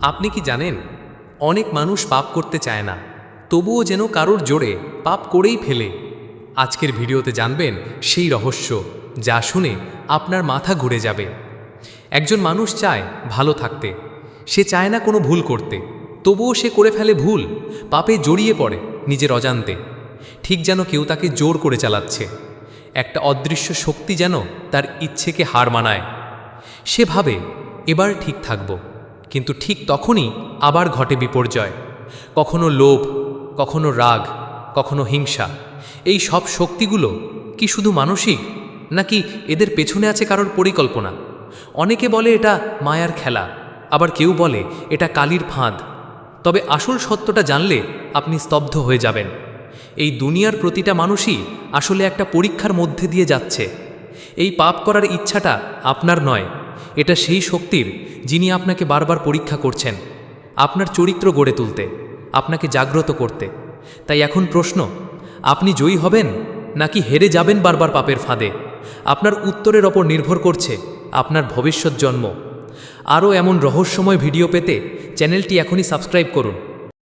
আপনি কি জানেন? অনেক মানুষ পাপ করতে চায় না, তবুও যেন কারোর জোরে পাপ করেই ফেলে। আজকের ভিডিওতে জানবেন সেই রহস্য, যা শুনে আপনার মাথা ঘুরে যাবে। একজন মানুষ চায় ভালো থাকতে, সে চায় না কোনো ভুল করতে, তবুও সে করে ফেলে ভুল, পাপে জড়িয়ে পড়ে নিজের অজান্তে। ঠিক যেন কেউ তাকে জোর করে চালাচ্ছে, একটা অদৃশ্য শক্তি যেন তার ইচ্ছেকে হার মানায়। সে ভাবে, এবার ঠিক থাকব। কিন্তু ঠিক তখনই আবার ঘটে বিপর্যয়। কখনো লোভ, কখনো রাগ, কখনো হিংসা। এই সব শক্তিগুলো কি শুধু মানসিক, নাকি এদের পেছনে আছে কারোর পরিকল্পনা? অনেকে বলে এটা মায়ার খেলা, আবার কেউ বলে এটা কালির ফাঁদ। তবে আসল সত্যটা জানলে আপনি স্তব্ধ হয়ে যাবেন। এই দুনিয়ার প্রতিটা মানুষই আসলে একটা পরীক্ষার মধ্যে দিয়ে যাচ্ছে। এই পাপ করার ইচ্ছাটা আপনার নয়, এটা সেই শক্তির যিনি আপনাকে বারবার পরীক্ষা করছেন, আপনার চরিত্র গড়ে তুলতে, আপনাকে জাগ্রত করতে। তাই এখন প্রশ্ন, আপনি জয়ী হবেন নাকি হেরে যাবেন বারবার পাপের ফাঁদে? আপনার উত্তরের ওপর নির্ভর করছে আপনার ভবিষ্যৎ জন্ম। আরও এমন রহস্যময় ভিডিও পেতে চ্যানেলটি এখনই সাবস্ক্রাইব করুন।